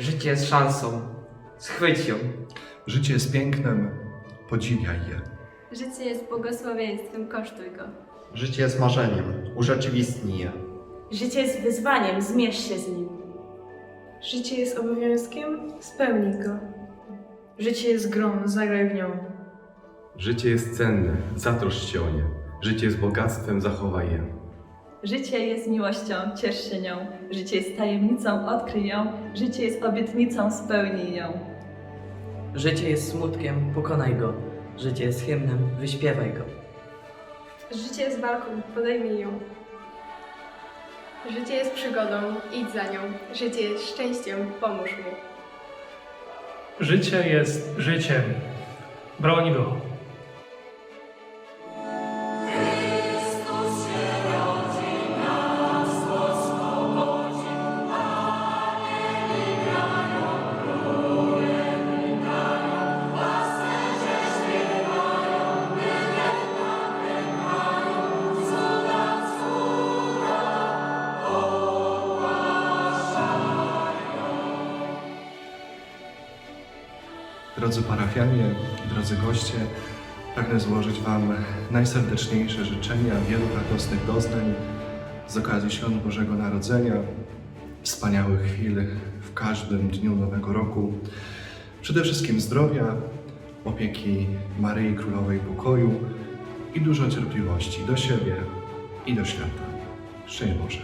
Życie jest szansą. Schwyć ją. Życie jest pięknem, podziwiaj je. Życie jest błogosławieństwem, kosztuj go. Życie jest marzeniem, urzeczywistnij je. Życie jest wyzwaniem, zmierz się z nim. Życie jest obowiązkiem, spełnij go. Życie jest grą, zagraj w nią. Życie jest cenne, zatroszcz się o nie. Życie jest bogactwem, zachowaj je. Życie jest miłością, ciesz się nią. Życie jest tajemnicą, odkryj ją. Życie jest obietnicą, spełnij ją. Życie jest smutkiem, pokonaj go. Życie jest hymnem, wyśpiewaj go. Życie jest walką, podejmij ją. Życie jest przygodą, idź za nią. Życie jest szczęściem, pomóż mu. Życie jest życiem. Broń go. Drodzy parafianie, drodzy goście, pragnę złożyć Wam najserdeczniejsze życzenia wielu radosnych doznań z okazji Świąt Bożego Narodzenia, wspaniałych chwil w każdym dniu Nowego Roku. Przede wszystkim zdrowia, opieki Maryi Królowej Pokoju i dużo cierpliwości do siebie i do świata. Szczęść Boże.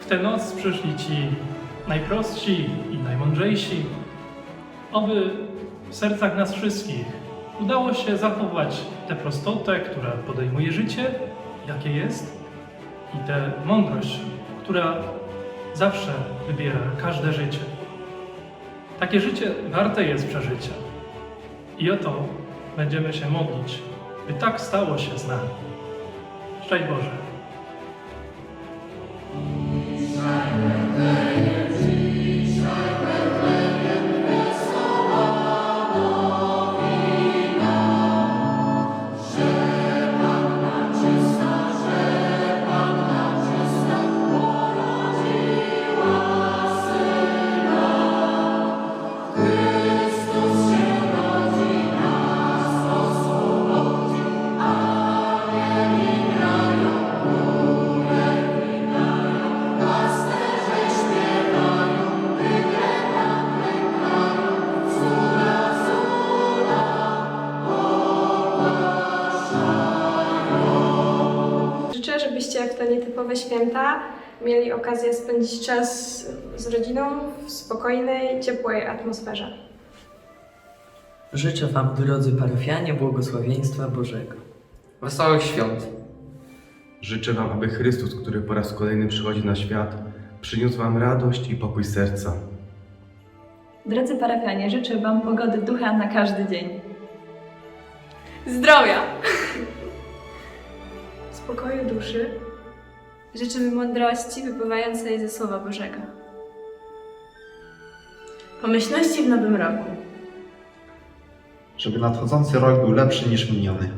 W tę noc przyszli Ci najprostsi i najmądrzejsi. Oby w sercach nas wszystkich udało się zachować tę prostotę, która podejmuje życie, jakie jest, i tę mądrość, która zawsze wybiera każde życie. Takie życie warte jest przeżycia. I o to będziemy się modlić, by tak stało się z nami. Szczęść Boże. Nietypowe święta mieli okazję spędzić czas z rodziną w spokojnej, ciepłej atmosferze. Życzę Wam, drodzy parafianie, błogosławieństwa Bożego. Wesołych świąt. Życzę Wam, aby Chrystus, który po raz kolejny przychodzi na świat, przyniósł Wam radość i pokój serca. Drodzy parafianie, życzę Wam pogody ducha na każdy dzień. Zdrowia! Spokoju duszy, Życzymy mądrości wypływającej ze Słowa Bożego. Pomyślności w nowym roku. Żeby nadchodzący rok był lepszy niż miniony.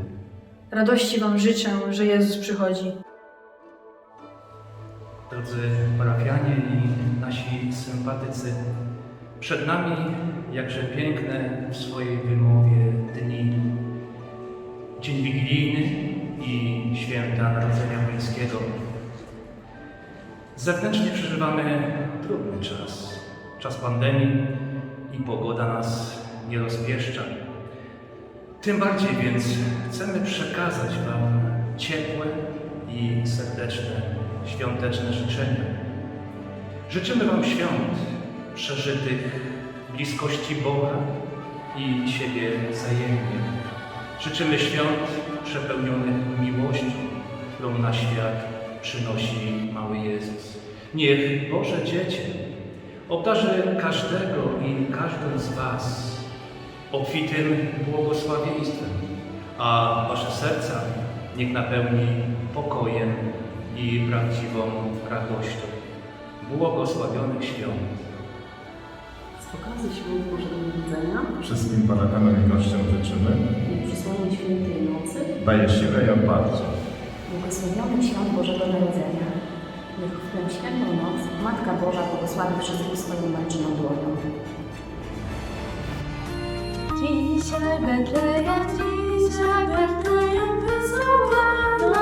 Radości Wam życzę, że Jezus przychodzi. Drodzy parafianie i nasi sympatycy, przed nami jakże piękne w swojej wymowie dni. Zewnętrznie przeżywamy trudny czas, czas pandemii i pogoda nas nie rozpieszcza. Tym bardziej więc chcemy przekazać Wam ciepłe i serdeczne świąteczne życzenia. Życzymy Wam świąt przeżytych bliskości Boga i siebie wzajemnie. Życzymy świąt przepełnionych miłością, którą na świat przynosi mały Jezus. Niech Boże Dziecię obdarzy każdego i każdą z Was obfitym błogosławieństwem, a Wasze serca niech napełni pokojem i prawdziwą radością. Błogosławionych świąt. Z okazji Świąt Bożego Narodzenia Wszystkim parafianom i gościom życzymy. i przysłanie Świętej Nocy Daje siłę i oparcie. Błogosławionych Świąt Bożego Narodzenia. Niech w tę świętą noc Matka Boża błogosławi wszystkich swoją męczną dłonią. Dzisiaj Betlejem, dzisiaj Betlejem wesoła